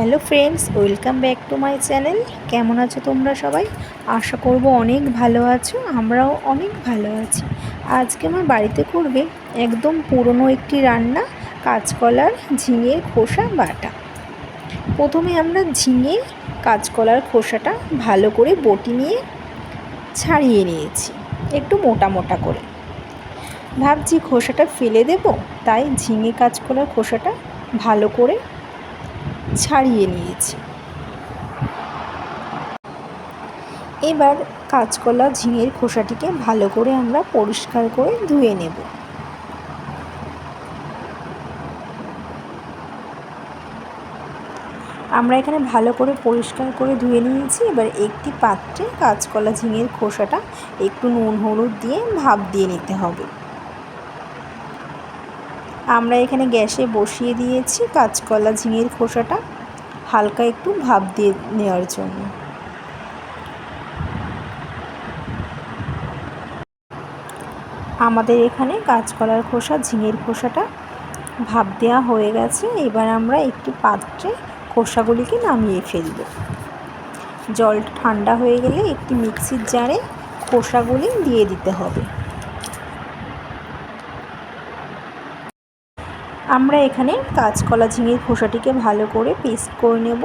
Hello friends, welcome back to my channel. কেমন আছো তোমরা সবাই? আশা করব অনেক ভালো আছো, আমরাও অনেক ভালো আছি। আজকে আমার বাড়িতে করবে একদম পুরনো একটি রান্না, কাঁচকলার ঝিঙের খোসা বাটা। প্রথমে আমরা ঝিঙে, কাঁচকলার খোসাটা ভালো করে বটি নিয়ে ছাড়িয়ে নিয়েছি, একটু মোটা মোটা করে। ভাবছি খোসাটা ফেলে দেব, তাই ঝিঙে, কাঁচকলার খোসাটা ভালো করে ছাড়িয়ে নিয়েছি। এবার কাঁচকলা ঝিঙের খোসাটিকে ভালো করে আমরা পরিষ্কার করে ধুয়ে নেব। আমরা এখানে ভালো করে পরিষ্কার করে ধুয়ে নিয়েছি। এবার একটি পাত্রে কাঁচকলা ঝিঙের খোসাটা একটু নুন, হলুদ দিয়ে ভাপ দিয়ে নিতে হবে। আমরা এখানে গ্যাসে বসিয়ে দিয়েছি কাঁচকলা ঝিঙের খোসাটা হালকা একটু ভাপ দিয়ে নেওয়ার জন্য। আমাদের এখানে কাঁচকলার খোসা, ঝিঙের খোসাটা ভাপ দেওয়া হয়ে গেছে। এবার আমরা একটি পাত্রে খোসাগুলিকে নামিয়ে ফেলব। জল ঠান্ডা হয়ে গেলে একটি মিক্সির জারে খোসাগুলি দিয়ে দিতে হবে। আমরা এখানে কাঁচকলা ঝিঙের খোসাটিকে ভালো করে পেস্ট করে নেব।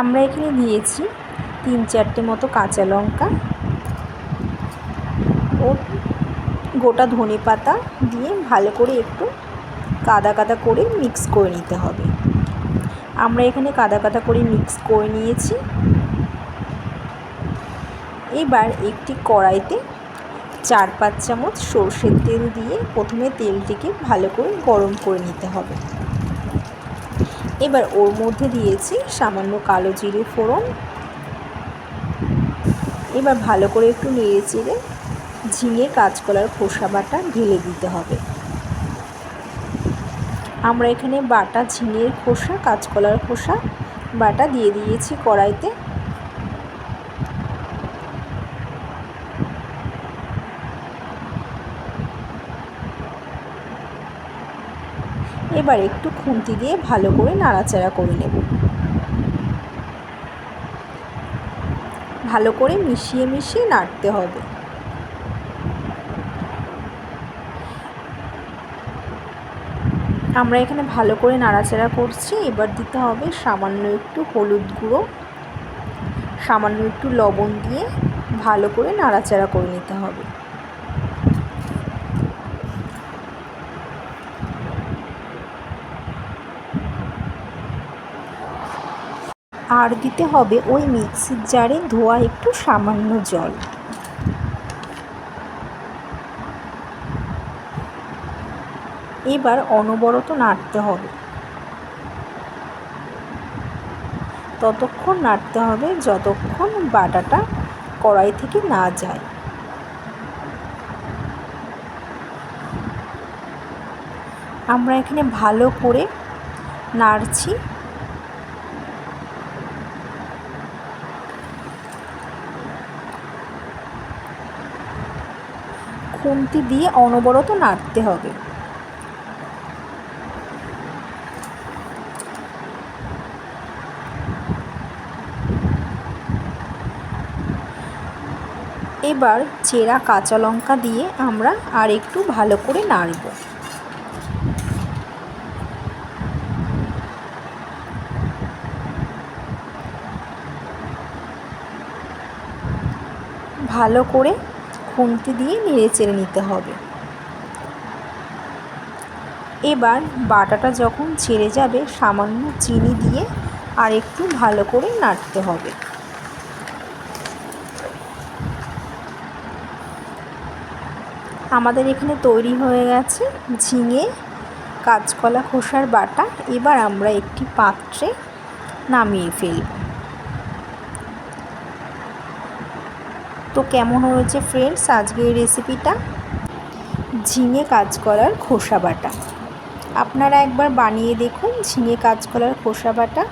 আমরা এখানে দিয়েছি তিন চারটে মতো কাঁচা লঙ্কা ও গোটা ধনে পাতা দিয়ে ভালো করে একটু কাদা কাদা করে মিক্স করে নিতে হবে। আমরা এখানে কাদা কাদা করে মিক্স করে নিয়েছি। এবার একটি কড়াইতে চার পাঁচ চামচ সর্ষের তেল দিয়ে প্রথমে তেলটিকে ভালো করে গরম করে নিতে হবে। এবার ওর মধ্যে দিয়েছি সামান্য কালো জিরে ফোড়ন। এবার ভালো করে একটু নেড়ে চেড়ে ঝিঙে, কাঁচকলার খোসা বাটা ঢেলে দিতে হবে। আমরা এখানে বাটা, ঝিঙের খোসা, কাঁচকলার খোসা বাটা দিয়ে দিয়েছি কড়াইতে। এবার একটু খুন্তি দিয়ে ভালো করে নাড়াচাড়া করে নেব। ভালো করে মিশিয়ে মিশিয়ে নাড়তে হবে। আমরা এখানে ভালো করে নাড়াচাড়া করছি, এবার দিতে হবে সামান্য একটু হলুদ গুঁড়ো। সামান্য একটু লবণ দিয়ে ভালো করে নাড়াচাড়া করে নিতে হবে। আর দিতে হবে ওই মিক্সির জারে ধোয়া একটু সামান্য জল। এবার অনবরত নাড়তে হবে। ততক্ষণ নাড়তে হবে যতক্ষণ বাটাটা কড়াই থেকে না যায়। আমরা এখানে ভালো করে নাড়ছি। খুন্তি দিয়ে অনবরত নাড়তে হবে। এবার চেরা কাঁচা লঙ্কা দিয়ে আমরা আর একটু ভালো করে নাড়ব। ভালো করে খুন্তি দিয়ে নেড়ে চেড়ে নিতে হবে। এবার বাটাটা যখন ছেড়ে যাবে, সামান্য চিনি দিয়ে আর একটু ভালো করে নাড়তে হবে। আমাদের এখানে তৈরি হয়ে গেছে ঝিঙে, কাঁচকলা, খোসার বাটা। এবার আমরা একটি পাত্রে নামিয়ে ফেলব। তো কেমন হয়েছে ফ্রেন্ডস আজকের রেসিপিটা ঝিঙে কাঁচকলার খোসা বাটা। আপনারা একবার বানিয়ে দেখুন ঝিঙে কাঁচকলার খোসা বাটা।